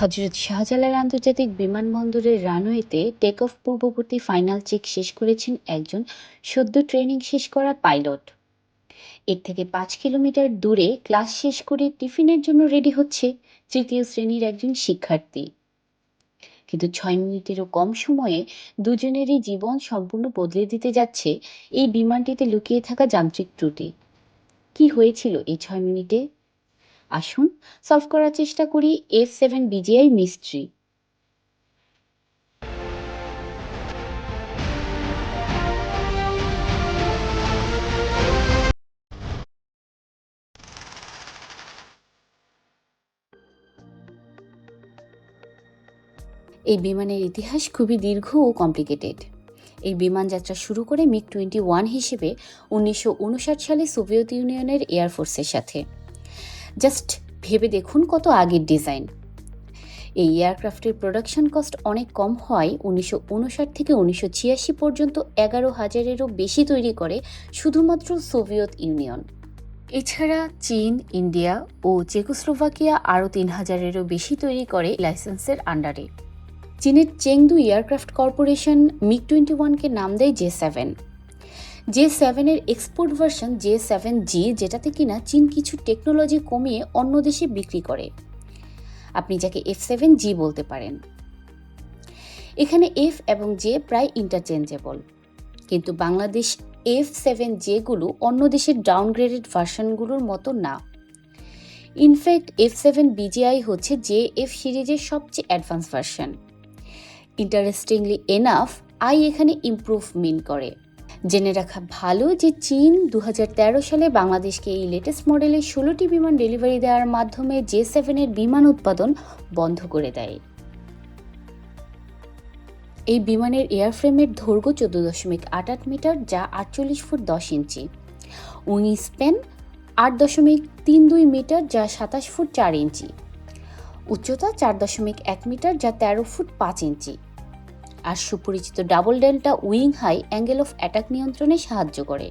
হজরত শাহজালাল আন্তর্জাতিক বিমানবন্দরের রানওয়েতে টেক অফ পূর্ববর্তী ফাইনাল চেক শেষ করেছেন একজন সদ্য ট্রেনিং শেষ করা পাইলট এর থেকে পাঁচ কিলোমিটার দূরে ক্লাস শেষ করে টিফিনের জন্য রেডি হচ্ছে তৃতীয় শ্রেণির একজন শিক্ষার্থী। কিন্তু ছয় মিনিটেরও কম সময়ে দুজনেরই জীবন সম্পূর্ণ বদলে দিতে যাচ্ছে এই বিমানটিতে লুকিয়ে থাকা যান্ত্রিক ত্রুটি। কি হয়েছিল এই ছয় মিনিটে? আসুন সলভ করার চেষ্টা করি এফ সেভেন বিজিআই মিস্ট্রি এই বিমানের ইতিহাস খুবই দীর্ঘ ও কমপ্লিকেটেড এই বিমান যাত্রা শুরু করে মিগ টোয়েন্টি ওয়ান হিসেবে উনিশশো উনষাট সালে সোভিয়েত ইউনিয়নের এয়ারফোর্সের সাথে। জাস্ট ভেবে দেখুন কত আগের ডিজাইন। এই এয়ারক্রাফটের প্রোডাকশন কস্ট অনেক কম হয়, উনিশশো উনষাট থেকে উনিশশো ছিয়াশি পর্যন্ত এগারো হাজারেরও বেশি তৈরি করে শুধুমাত্র সোভিয়েত ইউনিয়ন। এছাড়া চীন, ইন্ডিয়া ও চেকোস্লোভাকিয়া আরও তিন হাজারেরও বেশি তৈরি করে লাইসেন্সের আন্ডারে। চীনের Chengdu aircraft corporation MiG twenty ওয়ানকে নাম দেয় জে সেভেন। জে সেভেনের export version J seven G যেটাতে কিনা চীন কিছু টেকনোলজি কমিয়ে অন্য দেশে বিক্রি করে। আপনি যাকে এফ সেভেন জি বলতে পারেন। এখানে এফ এবং জে প্রায় ইন্টারচেঞ্জেবল কিন্তু বাংলাদেশ এফ সেভেন জেগুলো অন্য দেশের ডাউনগ্রেডেড ভার্সনগুলোর মতো না। In fact F seven BGI হচ্ছে জে এফ সিরিজের সবচেয়ে advance version interestingly enough I এখানে ইমপ্রুভ মিন করে। জেনে রাখা ভালো যে চীন দু হাজার তেরো সালে বাংলাদেশকে এই লেটেস্ট মডেলের ষোলোটি বিমান ডেলিভারি দেওয়ার মাধ্যমে জে সেভেনের বিমান উৎপাদন বন্ধ করে দেয়। এই বিমানের এয়ারফ্রেমের দৈর্ঘ্য চোদ্দ দশমিক আট আট মিটার, যা আটচল্লিশ ফুট দশ ইঞ্চি। উইং স্প্যান আট দশমিক তিন দুই মিটার, যা সাতাশ ফুট চার ইঞ্চি। উচ্চতা চার দশমিক এক মিটার, যা তেরো ফুট পাঁচ ইঞ্চি। আর সুপরিচিত double delta wing high angle of attack নিয়ন্ত্রণে সাহায্য করে।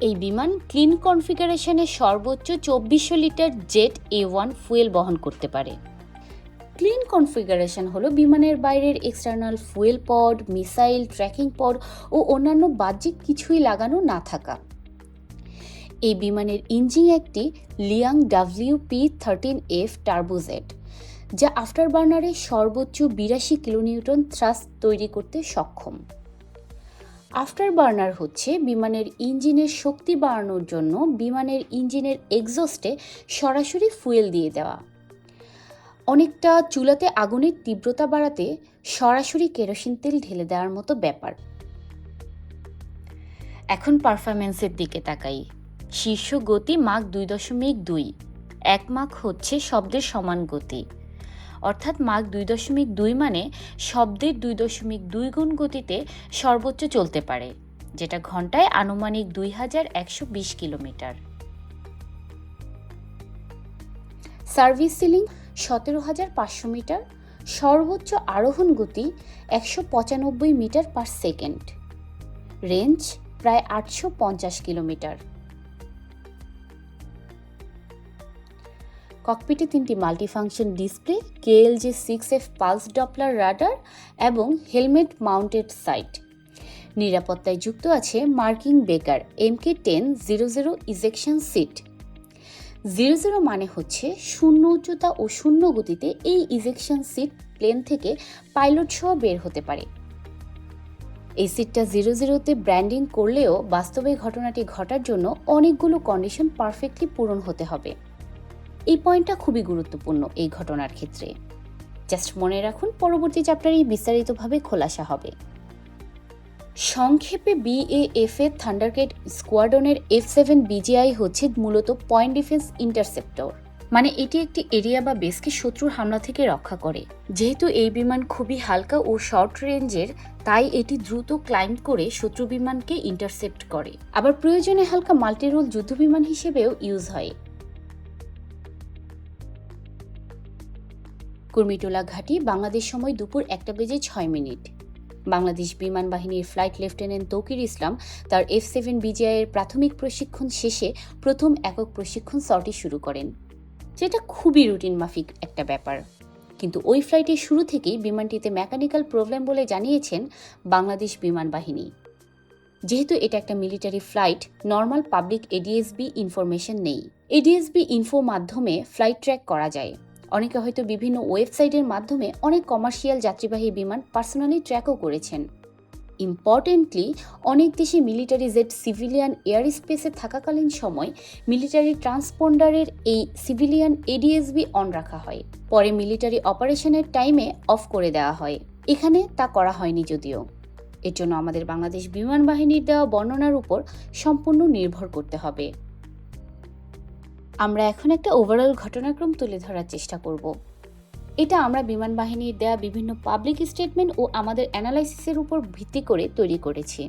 এই বিমান ক্লিন কনফিগারেশনে সর্বোচ্চ চব্বিশশো litre jet A one fuel বহন করতে পারে। ক্লিন কনফিগারেশন হলো বিমানের বাইরের external fuel pod, missile, tracking pod ও অন্যান্য বাহ্যিক কিছুই লাগানো না থাকা। এই বিমানের ইঞ্জিন একটি Liyang W P thirteen F turbojet. যা আফটার বার্নারে সর্বোচ্চ বিরাশি কিলোনিউটন থ্রাস্ট তৈরি করতে সক্ষম। আফটার বার্নার হচ্ছে বিমানের ইঞ্জিনের শক্তি বাড়ানোর জন্য বিমানের ইঞ্জিনের এক্সস্টে সরাসরি ফুয়েল দিয়ে দেওয়া। অনেকটা চুলাতে আগুনের তীব্রতা বাড়াতে সরাসরি কেরোসিন তেল ঢেলে দেওয়ার মতো ব্যাপার। এখন পারফরমেন্সের দিকে তাকাই। শীর্ষ গতি মাক দুই দশমিক দুই। এক মাক হচ্ছে শব্দের সমান গতি। অর্থাৎ মাক দুই দশমিক দুই মানে শব্দের দুই দশমিক দুই গুণ গতিতে সর্বোচ্চ চলতে পারে, যেটা ঘন্টায় আনুমানিক দুই হাজার একশো বিশ কিলোমিটার। সার্ভিস সিলিং সতেরো হাজার পাঁচশো মিটার, সর্বোচ্চ আরোহণ গতি একশো পঁচানব্বই মিটার পার সেকেন্ড। রেঞ্জ প্রায় আটশো পঞ্চাশ কিলোমিটার। ককপিটে তিনটি multifunction display KLG six F pulse Doppler radar এবং হেলমেট মাউন্টেড সাইট নিরাপত্তায় যুক্ত আছে Martin Baker MK ten zero zero ejection seat zero zero মানে হচ্ছে শূন্য উচ্চতা ও শূন্য গতিতে এই ইজেকশন সিট প্লেন থেকে পাইলট সহ বের হতে পারে। এই সিটটা জিরো জিরোতে ব্র্যান্ডিং করলেও বাস্তবে ঘটনাটি ঘটার জন্য অনেকগুলো কন্ডিশন পারফেক্টলি পূরণ হতে হবে। এই পয়েন্টটা খুবই গুরুত্বপূর্ণ এই ঘটনার ক্ষেত্রে। জাস্ট মনে রাখুন, পরবর্তী চ্যাপ্টারেই বিস্তারিতভাবে খোলাসা হবে। সংক্ষেপে বিএএফ এর থান্ডারকেট স্কোয়াডনের এফ সেভেন বিজিআই হচ্ছে মূলত পয়েন্ট ডিফেন্স ইন্টারসেপ্টর মানে এটি একটি এরিয়া বা বেসকে শত্রুর হামলা থেকে রক্ষা করে। যেহেতু এই বিমান খুবই হালকা ও শর্ট রেঞ্জের তাই এটি দ্রুত ক্লাইম্ব করে শত্রু বিমানকে ইন্টারসেপ্ট করে। আবার প্রয়োজনে হালকা মাল্টিরোল যুদ্ধ বিমান হিসেবেও ইউজ হয়। কুর্মিটোলা ঘাঁটি বাংলাদেশ সময় দুপুর একটা বেজে ছয় মিনিট। বাংলাদেশ বিমান বাহিনীর ফ্লাইট লেফটেন্যান্ট তৌকির ইসলাম তার এফ সেভেন বিজিআইয়ের প্রাথমিক প্রশিক্ষণ শেষে প্রথম একক প্রশিক্ষণ সর্টি শুরু করেন। যেটা খুবই রুটিন মাফিক একটা ব্যাপার। কিন্তু ওই ফ্লাইটের শুরু থেকেই বিমানটিতে মেকানিক্যাল প্রবলেম বলে জানিয়েছেন বাংলাদেশ বিমান বাহিনী। যেহেতু এটা একটা military flight, normal public ADSB information নেই। এডিএসবি ইনফো মাধ্যমে ফ্লাইট ট্র্যাক করা যায়। অনেকে হয়তো বিভিন্ন ওয়েবসাইটের মাধ্যমে অনেক কমার্শিয়াল যাত্রীবাহী বিমান পার্সোনালি ট্র্যাকও করেছেন। ইম্পর্টেন্টলি অনেক দেশে মিলিটারি জেট সিভিলিয়ান এয়ার স্পেসে থাকাকালীন সময় মিলিটারি ট্রান্সপন্ডারের এই সিভিলিয়ান এডিএসবি অন রাখা হয়। পরে মিলিটারি অপারেশনের টাইমে অফ করে দেওয়া হয়। এখানে তা করা হয়নি যদিও। এর জন্য আমাদের বাংলাদেশ বিমান বাহিনীর দেওয়া বর্ণনার উপর সম্পূর্ণ নির্ভর করতে হবে। আমরা এখন একটা ওভারঅল ঘটনাক্রম তুলে ধরার চেষ্টা করব। এটা আমরা বিমান বাহিনীর দেয়া বিভিন্ন পাবলিক স্টেটমেন্ট ও আমাদের অ্যানালাইসিসের উপর ভিত্তি করে তৈরি করেছি।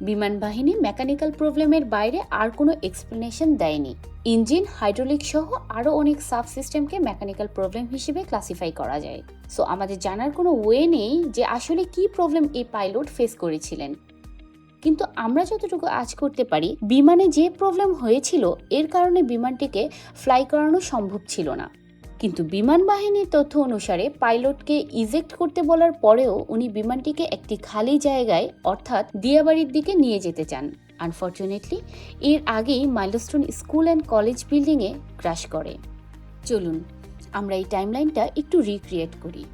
বিমান বাহিনী মেকানিক্যাল প্রবলেমের বাইরে আর কোনো এক্সপ্লেনেশন দেয়নি। ইঞ্জিন হাইড্রোলিক সহ আরও অনেক সাব সিস্টেমকে মেকানিক্যাল প্রবলেম হিসেবে ক্লাসিফাই করা যায়। সো আমাদের জানার কোনো ওয়ে নেই যে আসলে কি প্রবলেম এই পাইলট ফেস করেছিলেন। কিন্তু আমরা যতটুকু আজ করতে পারি, বিমানে যে প্রবলেম হয়েছিল, এর কারণে বিমানটিকে ফ্লাই করানো সম্ভব ছিল না। কিন্তু বিমান বাহিনীর তথ্য অনুসারে পাইলটকে ইজেক্ট করতে বলার পরেও উনি বিমানটিকে একটি খালি জায়গায়, অর্থাৎ দিয়াবাড়ির দিকে নিয়ে যেতে চান। আনফর্চুনেটলি এর আগেই মাইলস্টোন স্কুল অ্যান্ড কলেজ বিল্ডিংয়ে ক্রাশ করে। চলুন, আমরা এই টাইমলাইনটা একটু রিক্রিয়েট করি।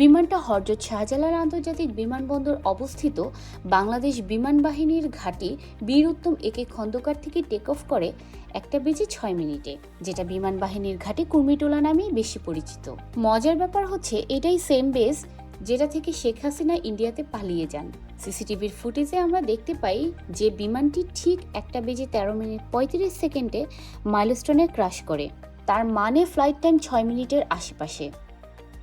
বিমানটা হরজত শাহজালাল আন্তর্জাতিক বিমানবন্দর অবস্থিত বাংলাদেশ বিমান বাহিনীর ঘাঁটি বীর উত্তম একে খন্দকার থেকে টেক অফ করে একটা বেজে ছয় মিনিটে, যেটা বিমান বাহিনীর ঘাঁটি কুর্মিটোলা নামেই বেশি পরিচিত। মজার ব্যাপার হচ্ছে, এটাই সেম বেস যেটা থেকে শেখ হাসিনা ইন্ডিয়াতে পালিয়ে যান। সিসিটিভির ফুটেজে আমরা দেখতে পাই যে বিমানটি ঠিক একটা বেজে তেরো মিনিট পঁয়ত্রিশ সেকেন্ডে মাইলস্টোনে ক্রাশ করে। তার মানে ফ্লাইট টাইম ছয় মিনিটের আশেপাশে।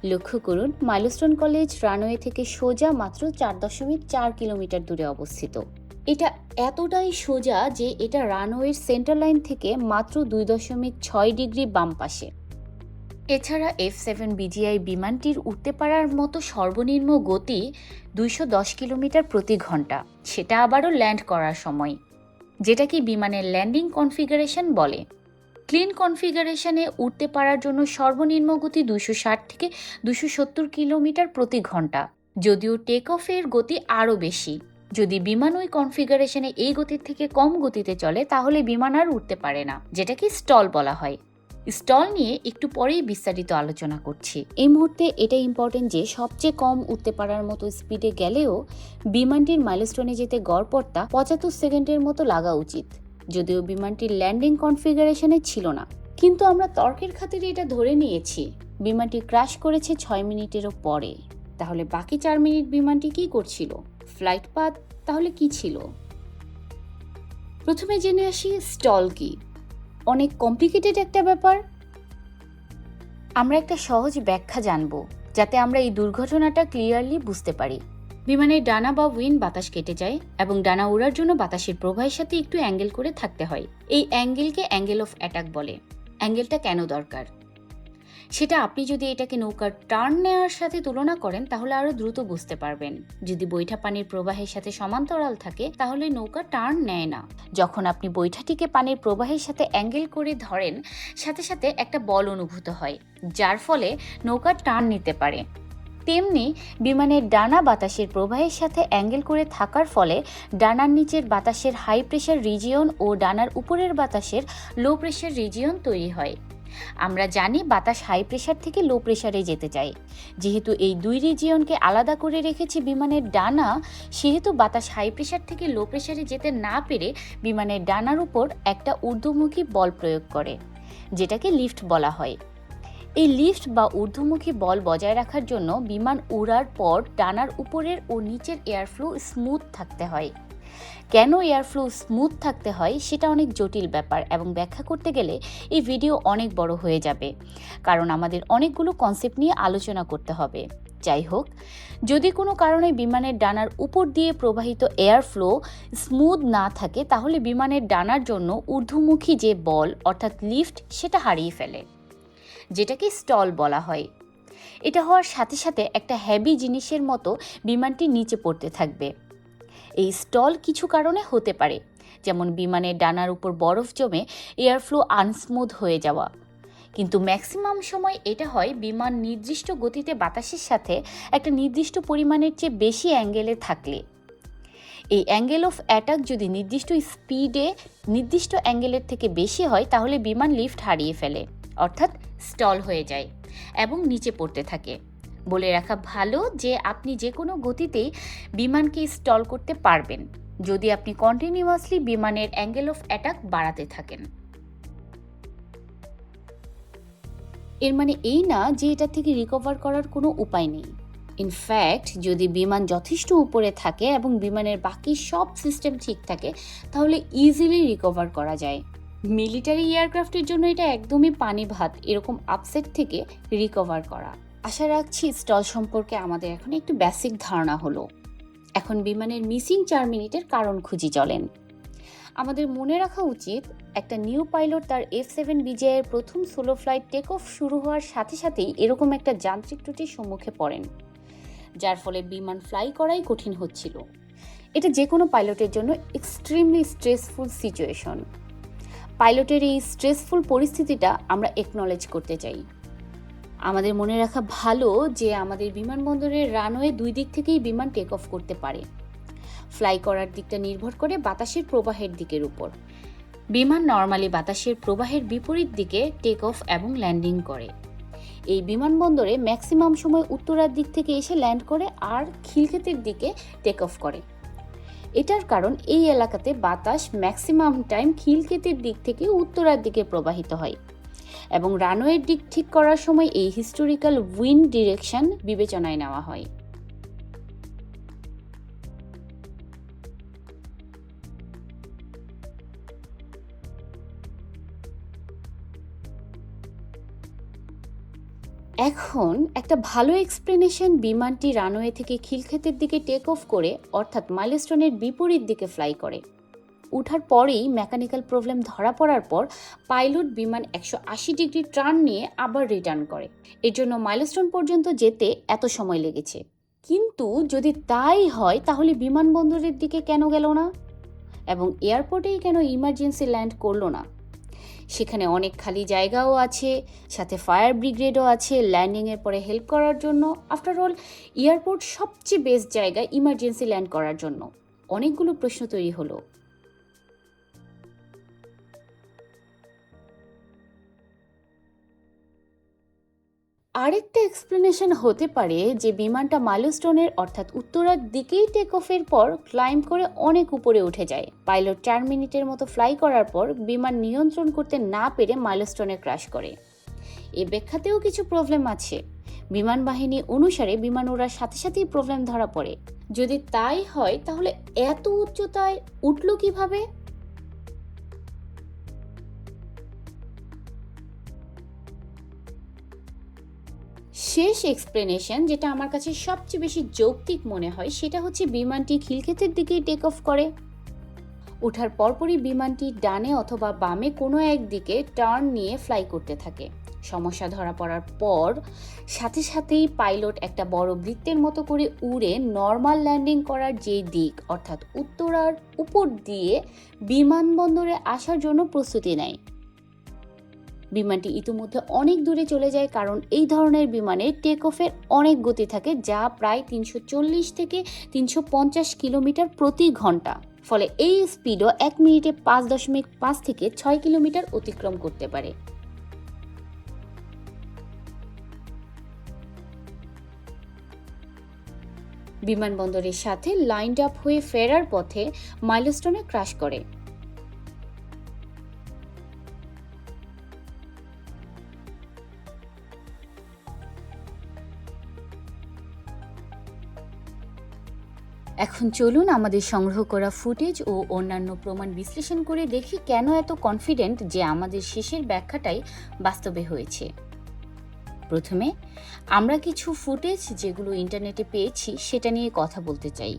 লক্ষ্য করুন, মাইলস্টোন কলেজ রানওয়ে থেকে সোজা মাত্র চার দশমিক চার কিলোমিটার দূরে অবস্থিত। এটা এতটাই সোজা যে এটা রানওয়ের সেন্টার লাইন থেকে মাত্র দুই দশমিক ছয় ডিগ্রি বাম পাশে। এছাড়া এফ সেভেন বিজিআই বিমানটির উঠতে পারার মতো সর্বনিম্ন গতি দুইশো দশ কিলোমিটার প্রতি ঘণ্টা। সেটা আবারও ল্যান্ড করার সময় যেটা কি বিমানের ল্যান্ডিং কনফিগারেশন বলে। ক্লিন কনফিগারেশনে উঠতে পারার জন্য সর্বনিম্ন গতি দুশো ষাট থেকে দুশো সত্তর কিলোমিটার প্রতি ঘণ্টা, যদিও টেক অফের গতি আরও বেশি। যদি বিমান ওই কনফিগারেশনে এই গতির থেকে কম গতিতে চলে, তাহলে বিমান আর উঠতে পারে না, যেটাকে স্টল বলা হয়। স্টল নিয়ে একটু পরেই বিস্তারিত আলোচনা করছি। এই মুহূর্তে এটা ইম্পর্টেন্ট যে, সবচেয়ে কম উঠতে পারার মতো স্পিডে গেলেও বিমানটির মাইলস্টোনে যেতে গড়পড়তা পঁচাত্তর সেকেন্ডের মতো লাগা উচিত। যদিও বিমানটির ল্যান্ডিং কনফিগারেশনে ছিল না, কিন্তু আমরা তর্কের খাতিরে এটা ধরে নিয়েছি। বিমানটি ক্রাশ করেছে ছয় মিনিটেরও পরে। তাহলে বাকি চার মিনিট বিমানটি কি করছিল? ফ্লাইট পাথ তাহলে কি ছিল? প্রথমে জেনে আসি স্টল কি। অনেক কমপ্লিকেটেড একটা ব্যাপার। আমরা একটা সহজ ব্যাখ্যা জানব, যাতে আমরা এই দুর্ঘটনাটা ক্লিয়ারলি বুঝতে পারি। বিমানের ডানা বা উইন বাতাস কেটে যায় এবং ডানা ওড়ার জন্য বাতাসের প্রবাহের সাথে একটু অ্যাঙ্গেল করে থাকতে হয়। এই অ্যাঙ্গেলকে অ্যাঙ্গেল অফ অ্যাটাক বলে। অ্যাঙ্গেলটা কেন দরকার? সেটা আপনি যদি এটাকে নৌকার টার্ন নেওয়ার সাথে তুলনা করেন, তাহলে আরও দ্রুত বুঝতে পারবেন। যদি বৈঠা পানির প্রবাহের সাথে সমান্তরাল থাকে, তাহলে নৌকা টার্ন নেয় না। যখন আপনি বৈঠাটিকে পানির প্রবাহের সাথে অ্যাঙ্গেল করে ধরেন, সাথে সাথে একটা বল অনুভূত হয়, যার ফলে নৌকা টার্ন নিতে পারে। তেমনি বিমানের ডানা বাতাসের প্রবাহের সাথে অ্যাঙ্গেল করে থাকার ফলে ডানার নিচের বাতাসের হাই প্রেশার রিজিয়ন ও ডানার উপরের বাতাসের লো প্রেশার রিজিয়ন তৈরি হয়। আমরা জানি বাতাস হাই প্রেশার থেকে লো প্রেশারে যেতে চাই যেহেতু এই দুই রিজিয়নকে আলাদা করে রেখেছি বিমানের ডানা, সেহেতু বাতাস হাই প্রেশার থেকে লো প্রেশারে যেতে না পেরে বিমানের ডানার উপর একটা ঊর্ধ্বমুখী বল প্রয়োগ করে, যেটাকে লিফট বলা হয়। এই লিফট বা ঊর্ধ্বমুখী বল বজায় রাখার জন্য বিমান উড়ার পর ডানার উপরের ও নিচের এয়ারফ্লো স্মুথ থাকতে হয়। কেন এয়ারফ্লো স্মুথ থাকতে হয় সেটা অনেক জটিল ব্যাপার এবং ব্যাখ্যা করতে গেলে এই ভিডিও অনেক বড় হয়ে যাবে। কারণ আমাদের অনেকগুলো কনসেপ্ট নিয়ে আলোচনা করতে হবে। যাই হোক, যদি কোনো কারণে বিমানের ডানার উপর দিয়ে প্রবাহিত এয়ারফ্লো স্মুথ না থাকে, তাহলে বিমানের ডানার জন্য ঊর্ধ্বমুখী যে বল, অর্থাৎ লিফট, সেটা হারিয়ে ফেলে। যেটাকে স্টল বলা হয়। এটা হওয়ার সাথে সাথে একটা হ্যাভি জিনিসের মতো বিমানটি নিচে পড়তে থাকবে। এই স্টল কিছু কারণে হতে পারে, যেমন বিমানের ডানার উপর বরফ জমে এয়ারফ্লো আনস্মুথ হয়ে যাওয়া। কিন্তু ম্যাক্সিমাম সময় এটা হয় বিমান নির্দিষ্ট গতিতে বাতাসের সাথে একটা নির্দিষ্ট পরিমাণের চেয়ে বেশি অ্যাঙ্গেলে থাকলে। এই অ্যাঙ্গেল অফ অ্যাটাক যদি নির্দিষ্ট স্পিডে নির্দিষ্ট অ্যাঙ্গেলের থেকে বেশি হয়, তাহলে বিমান লিফট হারিয়ে ফেলে। অর্থাৎ স্টল হয়ে যায় এবং নিচে পড়তে থাকে। বলে রাখা ভালো যে আপনি যে কোনো গতিতেই বিমানকে স্টল করতে পারবেন, যদি আপনি কন্টিনিউয়াসলি বিমানের অ্যাঙ্গেল অফ অ্যাটাক বাড়াতে থাকেন। এর মানে এই না যে এটা থেকে রিকভার করার কোনো উপায় নেই। ইনফ্যাক্ট যদি বিমান যথেষ্ট উপরে থাকে এবং বিমানের বাকি সব সিস্টেম ঠিক থাকে, তাহলে ইজিলি রিকভার করা যায়। মিলিটারি এয়ারক্রাফটের জন্য এটা একদমই পানি ভাত, এরকম আপসেট থেকে রিকভার করা। আশা রাখছি স্টল সম্পর্কে আমাদের এখন একটু বেসিক ধারণা হলো। এখন বিমানের মিসিং চার মিনিটের কারণ খুঁজি চলেন। আমাদের মনে রাখা উচিত, একটা নিউ পাইলট তার এফ সেভেন বিজয়ের প্রথম সোলো ফ্লাইট টেক অফ শুরু হওয়ার সাথে সাথেই এরকম একটা যান্ত্রিক ত্রুটির সম্মুখে পড়েন, যার ফলে বিমান ফ্লাই করাই কঠিন হচ্ছিল। এটা যে কোনো পাইলটের জন্য এক্সট্রিমলি স্ট্রেসফুল সিচুয়েশন পাইলটের এই স্ট্রেসফুল পরিস্থিতিটা আমরা একনলেজ করতে চাই। আমাদের মনে রাখা ভালো যে আমাদের বিমানবন্দরের রানওয়ে দুই দিক থেকেই বিমান টেক অফ করতে পারে। ফ্লাই করার দিকটা নির্ভর করে বাতাসের প্রবাহের দিকের উপর। বিমান নর্মালি বাতাসের প্রবাহের বিপরীত দিকে টেক অফ এবং ল্যান্ডিং করে। এই বিমানবন্দরে ম্যাক্সিমাম সময় উত্তরার দিক থেকে এসে ল্যান্ড করে আর খিলক্ষেতের দিকে টেক অফ করে। এটার কারণ এই এলাকাতে বাতাস ম্যাক্সিমাম টাইম খিলক্ষেতের দিক থেকে উত্তরার দিকে প্রবাহিত হয়। এবং রানওয়ের দিক ঠিক করার সময় এই হিস্টোরিক্যাল উইন্ড ডিরেকশন বিবেচনায় নেওয়া হয়। এখন একটা ভালো এক্সপ্লেনেশন বিমানটি রানওয়ে থেকে খিলক্ষেতের দিকে টেক অফ করে, অর্থাৎ মাইলস্টোনের বিপরীত দিকে ফ্লাই করে। উঠার পরেই মেকানিক্যাল প্রবলেম ধরা পড়ার পর পাইলট বিমান একশো আশি ডিগ্রি টার্ন নিয়ে আবার রিটার্ন করে। এর জন্য মাইলস্টোন পর্যন্ত যেতে এত সময় লেগেছে। কিন্তু যদি তাই হয়, তাহলে বিমানবন্দরের দিকে কেন গেল না? এবং এয়ারপোর্টেই কেন ইমার্জেন্সি ল্যান্ড করল না? সেখানে অনেক খালি জায়গাও আছে, সাথে ফায়ার ব্রিগেডও আছে, ল্যান্ডিংয়ের পরে হেল্প করার জন্য। আফটার অল এয়ারপোর্ট সবচেয়ে বেস্ট জায়গা ইমার্জেন্সি ল্যান্ড করার জন্য। অনেকগুলো প্রশ্ন তৈরি হলো। আরেকটা এক্সপ্লেনেশন হতে পারে যে বিমানটা মাইলস্টোনের অর্থাৎ উত্তরার দিকেই টেক অফের পর ক্লাইম্ব করে অনেক উপরে উঠে যায়। পাইলট চার মিনিটের মতো ফ্লাই করার পর বিমান নিয়ন্ত্রণ করতে না পেরে মাইলস্টোনে ক্রাশ করে। এ ব্যাখ্যাতেও কিছু প্রবলেম আছে। বিমান বাহিনী অনুসারে বিমান ওড়ার সাথে সাথেই প্রবলেম ধরা পড়ে। যদি তাই হয়, তাহলে এত উচ্চতায় উঠল কীভাবে? শেষ এক্সপ্লেনেশন যেটা আমার কাছে সবচেয়ে বেশি যৌক্তিক মনে হয়, সেটা হচ্ছে বিমানটি খিলক্ষেতের দিকেই টেক অফ করে। ওঠার পরপরই বিমানটি ডানে অথবা বামে কোনো একদিকে টার্ন নিয়ে ফ্লাই করতে থাকে। সমস্যা ধরা পড়ার পর সাথে সাথেই পাইলট একটা বড় বৃত্তের মতো করে উড়ে নর্মাল ল্যান্ডিং করার যে দিক, অর্থাৎ উত্তরার উপর দিয়ে বিমানবন্দরে আসার জন্য প্রস্তুতি নেয়। বিমানটি ইতিমধ্যে অনেক দূরে চলে যায় কারণ এই ধরনের বিমানে টেক অফের অনেক গতি থাকে যা প্রায় তিনশো চল্লিশ থেকে তিনশো পঞ্চাশ কিলোমিটার প্রতি ঘণ্টা। ফলে এই স্পিডও এক মিনিটে পাঁচ দশমিক পাঁচ থেকে ছয় কিলোমিটার অতিক্রম করতে পারে। বিমানবন্দরের সাথে লাইন্ড আপ হয়ে ফেরার পথে মাইলস্টোনে ক্রাশ করে। এখন চলুন আমাদের সংগ্রহ করা ফুটেজ ও অন্যান্য প্রমাণ বিশ্লেষণ করে দেখি কেন এত কনফিডেন্ট যে আমাদের শেষের ব্যাখ্যাটাই বাস্তবে হয়েছে। প্রথমে, আমরা কিছু ফুটেজ যেগুলো ইন্টারনেটে পেয়েছি সেটা নিয়ে কথা বলতে চাই।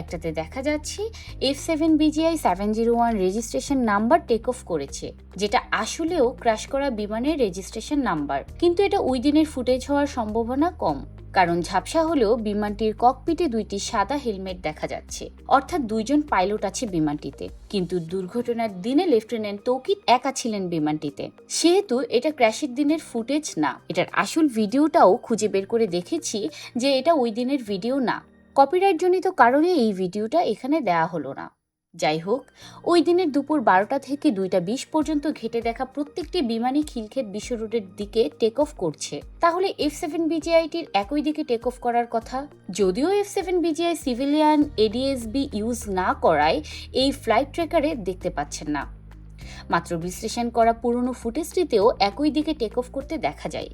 একটাতে দেখা যাচ্ছে F seven BGI seven zero one registration number take off করেছে, যেটা আসলেও ক্র্যাশ করা বিমানের রেজিস্ট্রেশন নাম্বার কিন্তু এটা ওই দিনের ফুটেজ হওয়ার সম্ভাবনা কম। কারণ ঝাপসা হলেও বিমানটির ককপিটে দুইটি সাদা হেলমেট দেখা যাচ্ছে। অর্থাৎ দুইজন পাইলট আছে বিমানটিতে। কিন্তু দুর্ঘটনার দিনে লেফটেন্যান্ট তৌকিত একা ছিলেন বিমানটিতে। সেহেতু এটা ক্র্যাশের দিনের ফুটেজ না। এটার আসল ভিডিওটাও খুঁজে বের করে দেখেছি যে এটা ওই দিনের ভিডিও না। কপিরাইটজনিত কারণে এই ভিডিওটা এখানে দেয়া হলো না। যাই হোক, ওই দিনের দুপুর বারোটা থেকে দুইটা বিশ পর্যন্ত ঘেটে দেখা প্রত্যেকটি বিমানই খিলক্ষেত বিশ্ব রোডের দিকে টেক অফ করছে। তাহলে এফ সেভেন বিজিআইটির একই দিকে টেক অফ করার কথা? যদিও F seven BGI civilian ADSB use না করায়, এই ফ্লাইট ট্রেকারে দেখতে পাচ্ছেন না। মাত্র বিশ্লেষণ করা পুরনো ফুটেজটিতেও একই দিকে টেক অফ করতে দেখা যায়।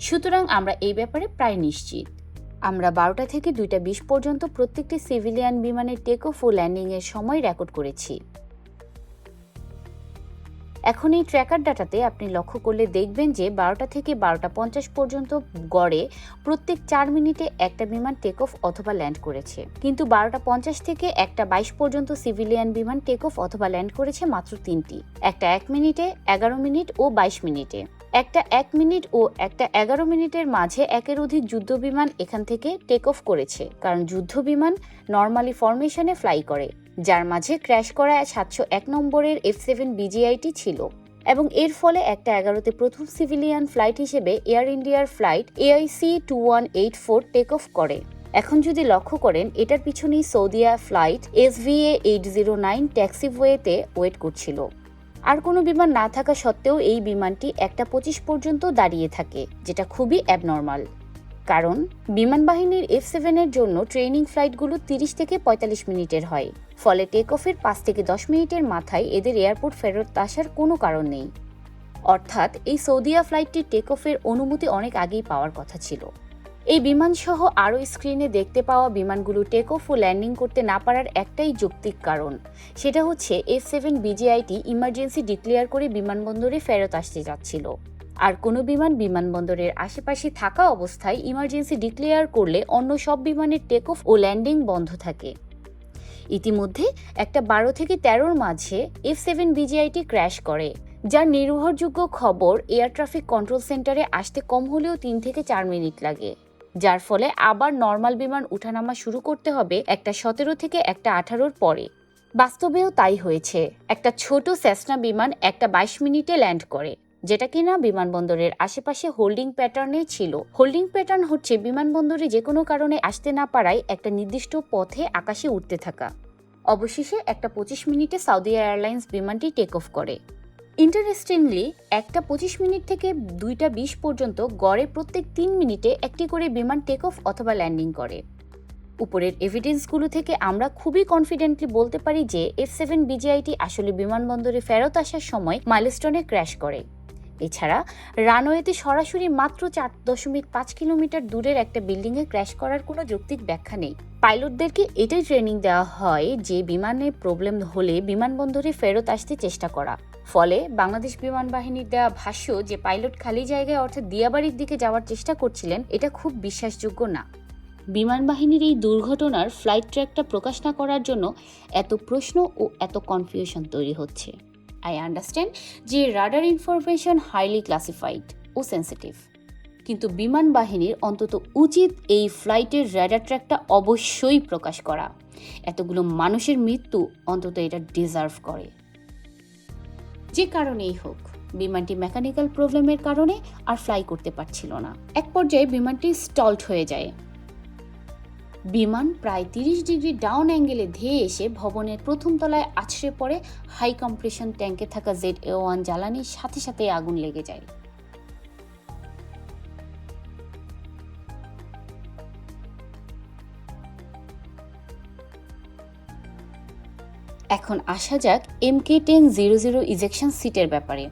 সুতরাং আমরা এই ব্যাপারে প্রায় নিশ্চিত। আমরা বারোটা থেকে দুইটা বিশ পর্যন্ত প্রত্যেকটি সিভিলিয়ান বিমানের টেক অফ ও ল্যান্ডিংয়ের সময় রেকর্ড করেছি। এখন এই ট্র্যাকার ডাটাতে আপনি লক্ষ্য করলে দেখবেন যে বারোটা থেকে বারোটা পঞ্চাশ পর্যন্ত গড়ে প্রত্যেক চার মিনিটে একটা বিমান টেক অফ অথবা ল্যান্ড করেছে। কিন্তু বারোটা পঞ্চাশ থেকে একটা বাইশ পর্যন্ত সিভিলিয়ান বিমান টেক অফ অথবা ল্যান্ড করেছে মাত্র তিনটি। একটা এক মিনিটে, এগারো মিনিট ও বাইশ মিনিটে। একটা এক মিনিট ও একটা এগারো মিনিটের মাঝে একের অধিক যুদ্ধ বিমান এখান থেকে টেক অফ করেছে, কারণ যুদ্ধ বিমান নর্মালি ফরমেশনে ফ্লাই করে, যার মাঝে ক্র্যাশ করা সাতশো এক নম্বরের এফ সেভেন বিজিআইটি ছিল এবং এর ফলে একটা এগারোতে প্রথম সিভিলিয়ান ফ্লাইট হিসেবে এয়ার ইন্ডিয়ার flight AIC two one eight four take off করে। এখন যদি লক্ষ্য করেন, এটার পিছনেই Saudia flight SVA eight zero nine ট্যাক্সিওয়েতে wait করছিল। আর কোনো বিমান না থাকা সত্ত্বেও এই বিমানটি একটা পঁচিশ পর্যন্ত দাঁড়িয়ে থাকে, যেটা খুবই অ্যাবনর্মাল কারণ, বিমান বাহিনীর এফ সেভেনের জন্য ট্রেনিং ফ্লাইটগুলো তিরিশ থেকে পঁয়তাল্লিশ মিনিটের হয়, ফলে টেক অফের পাঁচ থেকে দশ মিনিটের মাথায় এদের এয়ারপোর্ট ফেরত আসার কোনো কারণ নেই। অর্থাৎ, এই সৌদিয়া ফ্লাইটটি টেক অফের অনুমতি অনেক আগেই পাওয়ার কথা ছিল। এই বিমানসহ আরও স্ক্রিনে দেখতে পাওয়া বিমানগুলো টেক অফ ও ল্যান্ডিং করতে না পারার একটাই যৌক্তিক কারণ। সেটা হচ্ছে এফ সেভেন বিজিআইটি ইমার্জেন্সি ডিক্লেয়ার করে বিমানবন্দরে ফেরত আসতে যাচ্ছিল। আর কোনো বিমান বিমানবন্দরের আশেপাশে থাকা অবস্থায় ইমার্জেন্সি ডিক্লেয়ার করলে অন্য সব বিমানের টেক অফ ও ল্যান্ডিং বন্ধ থাকে। ইতিমধ্যে একটা বারো থেকে তেরোর মাঝে এফ সেভেন বিজিআইটি ক্র্যাশ করে, যার নির্ভরযোগ্য খবর এয়ার ট্রাফিক কন্ট্রোল সেন্টারে আসতে কম হলেও তিন থেকে চার মিনিট লাগে। যার ফলে আবার নর্মাল বিমান উঠানামা শুরু করতে হবে একটা সতেরো থেকে একটা আঠারোর পরে। বাস্তবেও তাই হয়েছে। একটা ছোট সেসনা বিমান একটা বাইশ মিনিটে ল্যান্ড করে, যেটা কিনা বিমানবন্দরের আশেপাশে হোল্ডিং প্যাটার্নে ছিল। হোল্ডিং প্যাটার্ন হচ্ছে বিমানবন্দরে যে কোনো কারণে আসতে না পারায় একটা নির্দিষ্ট পথে আকাশে উঠতে থাকা। অবশেষে একটা পঁচিশ মিনিটে সাউদি এয়ারলাইন্স বিমানটি টেক অফ করে। ইন্টারেস্টিংলি একটা পঁচিশ মিনিট থেকে দুইটা বিশ পর্যন্ত গড়ে প্রত্যেক তিন মিনিটে একটি করে বিমান টেক অফ অথবা ল্যান্ডিং করে। উপরের এভিডেন্সগুলো থেকে আমরা খুবই কনফিডেন্টলি বলতে পারি যে এফ সেভেন বিজিআইটি আসলে বিমানবন্দরে ফেরত আসার সময় মাইলস্টোনে ক্র্যাশ করে। এছাড়া রানওয়েতে সরাসরি মাত্র চার দশমিক পাঁচ কিলোমিটার দূরের একটা বিল্ডিংয়ে ক্র্যাশ করার কোনো যৌক্তিক ব্যাখ্যা নেই। পাইলটদেরকে এটাই ট্রেনিং দেওয়া হয় যে বিমানে প্রবলেম হলে বিমানবন্দরে ফেরত আসতে চেষ্টা করা। ফলে বাংলাদেশ বিমান বাহিনীর দেওয়া ভাষ্য যে পাইলট খালি জায়গায় অর্থাৎ দিয়াবাড়ির দিকে যাওয়ার চেষ্টা করছিলেন, এটা খুব বিশ্বাসযোগ্য না। বিমান বাহিনীর এই দুর্ঘটনার ফ্লাইট ট্র্যাকটা প্রকাশ না করার জন্য এত প্রশ্ন ও এত কনফিউশন তৈরি হচ্ছে। আই আন্ডারস্ট্যান্ড যে রাডার ইনফরমেশন হাইলি ক্লাসিফাইড ও সেন্সিটিভ কিন্তু বিমান বাহিনীর অন্তত উচিত এই ফ্লাইটের রাডার ট্র্যাকটা অবশ্যই প্রকাশ করা। এতগুলো মানুষের মৃত্যু অন্তত এটা ডিজার্ভ করে। যে কারণেই হোক, বিমানটি মেকানিক্যাল প্রবলেমের কারণে আর ফ্লাই করতে পারছিল না। এক পর্যায়ে বিমানটি স্টল্ট হয়ে যায়। বিমান প্রায় তিরিশ ডিগ্রি ডাউন অ্যাঙ্গেলে ধেয়ে এসে ভবনের প্রথম তলায় আছড়ে পড়ে হাই কম্প্রেশন ট্যাঙ্কে থাকা জেড এ ওয়ান জ্বালানির সাথে সাথে আগুন লেগে যায়। এখন আসা যাক M K ten zero zero ejection সিটের ব্যাপারে।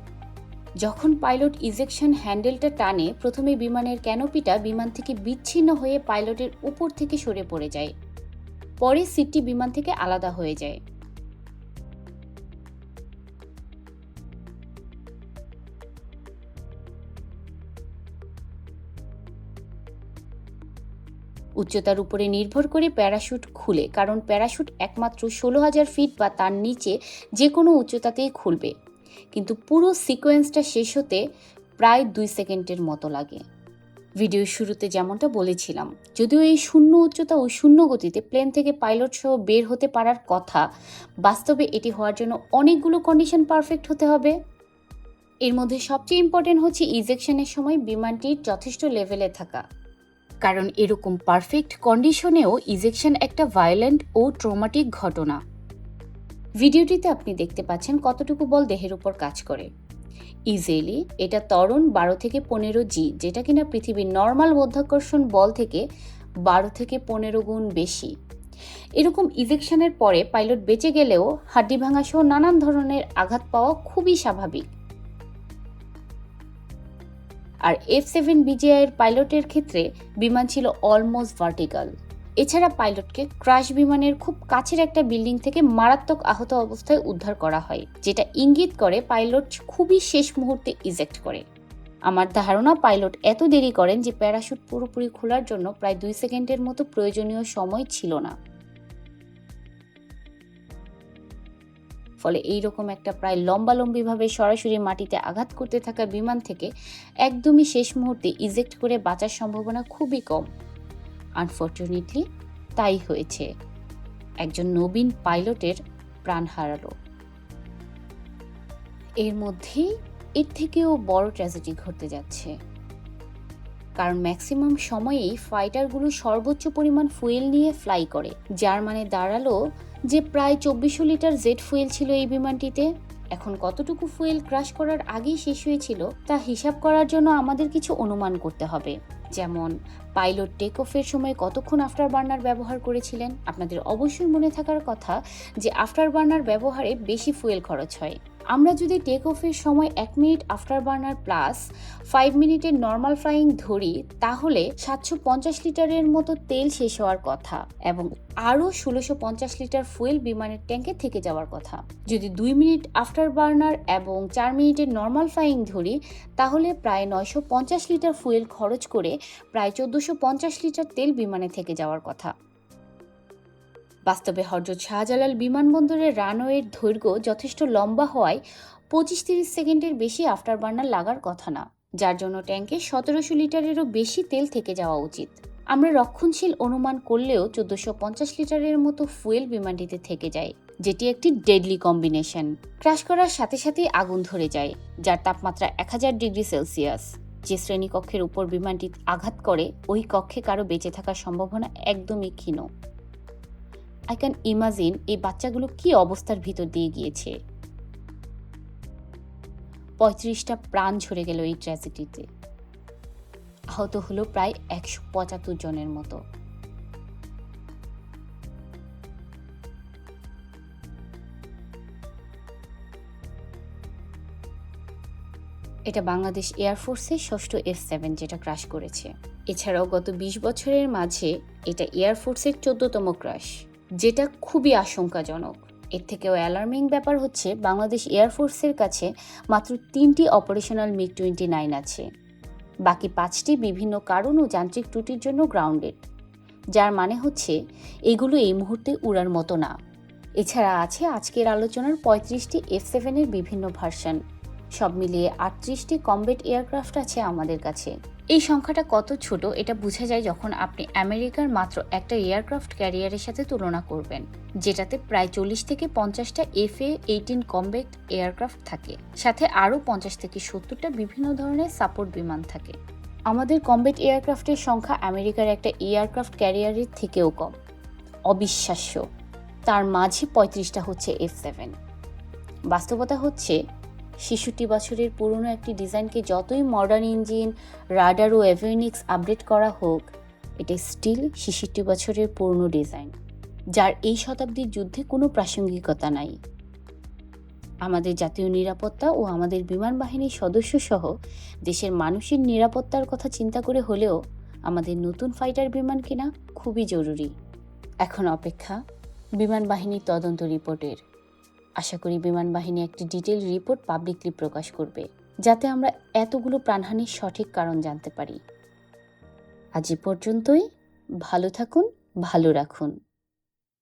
যখন পাইলট ইজেকশন হ্যান্ডেলটা টানে, প্রথমে বিমানের ক্যানোপিটা বিমান থেকে বিচ্ছিন্ন হয়ে পাইলটের উপর থেকে সরে পড়ে যায়। পরে সিটটি বিমান থেকে আলাদা হয়ে যায়। উচ্চতার উপরে নির্ভর করে প্যারাশুট খুলে, কারণ প্যারাশুট একমাত্র ষোলো হাজার ফিট বা তার নিচে যে কোনো উচ্চতাতেই খুলবে। কিন্তু পুরো সিকোয়েন্সটা শেষ হতে প্রায় দুই সেকেন্ডের মতো লাগে। ভিডিওর শুরুতে যেমনটা বলেছিলাম, যদিও এই শূন্য উচ্চতা ও শূন্য গতিতে প্লেন থেকে পাইলট সহ বের হতে পারার কথা, বাস্তবে এটি হওয়ার জন্য অনেকগুলো কন্ডিশন পারফেক্ট হতে হবে। এর মধ্যে সবচেয়ে ইম্পর্টেন্ট হচ্ছে ইজেকশনের সময় বিমানটির যথেষ্ট লেভেলে থাকা। কারণ এরকম পারফেক্ট কন্ডিশনেও ইজেকশন একটা ভায়োলেন্ট ও ট্রমাটিক ঘটনা। ভিডিওটিতে আপনি দেখতে পাচ্ছেন কতটুকু বল দেহের উপর কাজ করে। ইজিলি এটা ত্বরণ বারো থেকে পনেরো জি যেটা কিনা পৃথিবীর নর্মাল মধ্যাকর্ষণ বল থেকে বারো থেকে পনেরো গুণ বেশি। এরকম ইজেকশনের পরে পাইলট বেঁচে গেলেও হাড্ডি ভাঙা সহ নানান ধরনের আঘাত পাওয়া খুবই স্বাভাবিক। আর এফ সেভেন বিজিআইয়ের পাইলটের ক্ষেত্রে বিমান ছিল অলমোস্ট ভার্টিক্যাল এছাড়া পাইলটকে ক্রাশ বিমানের খুব কাছের একটা বিল্ডিং থেকে মারাত্মক আহত অবস্থায় উদ্ধার করা হয়, যেটা ইঙ্গিত করে পাইলট খুবই শেষ মুহূর্তে ইজেক্ট করে। আমার ধারণা, পাইলট এত দেরি করেন যে প্যারাশুট পুরোপুরি খোলার জন্য প্রায় দুই সেকেন্ডের মতো প্রয়োজনীয় সময় ছিল না। ফলে এই রকম একটা প্রায় লম্বালম্বিভাবে সরাসরি মাটিতে আঘাত করতে থাকা বিমান থেকে একদমই শেষ মুহূর্তে ইজেক্ট করে বাঁচার সম্ভাবনা খুবই কম। আনফর্চুনেটলি তাই হয়েছে। একজন নবীন পাইলটের প্রাণ হারালো। এর মধ্যেই এর থেকেও বড় ট্র্যাজেডি ঘটতে যাচ্ছে। কারণ ম্যাক্সিমাম সময়েই ফাইটারগুলো সর্বোচ্চ পরিমাণ ফুয়েল নিয়ে ফ্লাই করে। যার মানে দাঁড়াল যে প্রায় চব্বিশশো লিটার জেট ফুয়েল ছিল এই বিমানটিতে, এখন কতটুকু ফুয়েল ক্রাশ করার আগেই শেষ হয়েছিল, তা হিসাব করার জন্য আমাদের কিছু অনুমান করতে হবে। যেমন, পাইলট টেক অফের সময় কতক্ষণ আফটার বার্নার ব্যবহার করেছিলেন? আপনাদের অবশ্যই মনে থাকার কথা যে আফটার বার্নার ব্যবহারে বেশি ফুয়েল খরচ হয়। আমরা যদি টেক অফের সময় এক minute after burner plus five মিনিটের নর্মাল ফ্লাইং ধরি, তাহলে সাতশো পঞ্চাশ লিটারের মতো তেল শেষ হওয়ার কথা এবং আরও ষোলোশো পঞ্চাশ লিটার ফুয়েল বিমানের ট্যাঙ্কে থেকে যাওয়ার কথা। যদি দুই মিনিট আফটার বার্নার এবং চার মিনিটের নর্মাল ফ্লাইং ধরি, তাহলে প্রায় নয়শো পঞ্চাশ লিটার ফুয়েল খরচ করে প্রায় চোদ্দোশো পঞ্চাশ লিটার তেল বিমানে থেকে যাওয়ার কথা। বাস্তবে হজরত শাহজালাল বিমানবন্দরের রানওয়ের দৈর্ঘ্য যথেষ্ট লম্বা হওয়ায় পঁচিশ তিরিশ সেকেন্ডের বেশি আফটার বার্নার লাগার কথা না, যার জন্য ট্যাঙ্কে সতেরোশো লিটারেরও বেশি তেল থেকে যাওয়া উচিত। আমরা রক্ষণশীল অনুমান করলেও চোদ্দশো পঞ্চাশ লিটারের মতো ফুয়েল বিমানটিতে থেকে যায়, যেটি একটি ডেডলি কম্বিনেশন ক্রাশ করার সাথে সাথেই আগুন ধরে যায়, যার তাপমাত্রা এক হাজার ডিগ্রি সেলসিয়াস। যে শ্রেণীকক্ষের উপর বিমানটি আঘাত করে, ওই কক্ষে কারও বেঁচে থাকার সম্ভাবনা একদমই ক্ষীণ। আই ক্যান ইমাজিন এই বাচ্চাগুলো কি অবস্থার ভিতর দিয়ে গিয়েছে। পঁয়ত্রিশটা প্রাণ ঝরে গেল এই ট্র্যাজেডিতে আহত হলো প্রায় একশো পঁচাত্তর জনের মতো। এটা বাংলাদেশ এয়ারফোর্সের ষষ্ঠ এফ সেভেন যেটা ক্রাশ করেছে। এছাড়াও গত বিশ বছরের মাঝে এটা এয়ারফোর্সের চোদ্দতম ক্রাশ যেটা খুবই আশঙ্কাজনক। এর থেকেও অ্যালার্মিং ব্যাপার হচ্ছে বাংলাদেশ এয়ারফোর্সের কাছে মাত্র তিনটি অপারেশনাল মিগ টোয়েন্টি নাইন আছে। বাকি পাঁচটি বিভিন্ন কারণ ও যান্ত্রিক ত্রুটির জন্য গ্রাউন্ডেড যার মানে হচ্ছে এগুলো এই মুহূর্তে উড়ার মতো না। এছাড়া আছে আজকের আলোচনার পঁয়ত্রিশটি এফ সেভেনের বিভিন্ন ভার্সন সব মিলিয়ে আটত্রিশটি কমবেট এয়ারক্রাফট আছে আমাদের কাছে। এই সংখ্যাটা কত ছোট এটা বোঝা যায় যখন আপনি আমেরিকার মাত্র একটা এয়ারক্রাফট ক্যারিয়ারের সাথে তুলনা করবেন, যেটাতে প্রায় চল্লিশ থেকে পঞ্চাশটা F A eighteen combat aircraft থাকে। সাথে আরও পঞ্চাশ থেকে সত্তরটা বিভিন্ন ধরনের সাপোর্ট বিমান থাকে। আমাদের কমবেট এয়ারক্রাফটের সংখ্যা আমেরিকার একটা এয়ারক্রাফট ক্যারিয়ারের থেকেও কম। অবিশ্বাস্য। তার মাঝে পঁয়ত্রিশটা হচ্ছে এফ সেভেন। বাস্তবতা হচ্ছে ছেষট্টি বছরের পুরনো একটি ডিজাইনকে যতই মডার্ন ইঞ্জিন রাডার ও এভিনিক্স আপডেট করা হোক, এটা স্টিল ছেষট্টি বছরের পুরনো ডিজাইন, যার এই শতাব্দীর যুদ্ধে কোনো প্রাসঙ্গিকতা নাই। আমাদের জাতীয় নিরাপত্তা ও আমাদের বিমান বাহিনীর সদস্য সহ দেশের মানুষের নিরাপত্তার কথা চিন্তা করে হলেও আমাদের নতুন ফাইটার বিমান কেনা খুবই জরুরি। এখন অপেক্ষা, বিমান বাহিনীর তদন্ত রিপোর্টের। আশা করি বিমান বাহিনী একটি ডিটেল রিপোর্ট পাবলিকলি প্রকাশ করবে, যাতে আমরা এতগুলো প্রাণহানির সঠিক কারণ জানতে পারি। আজ এ পর্যন্তই, ভালো থাকুন, ভালো রাখুন।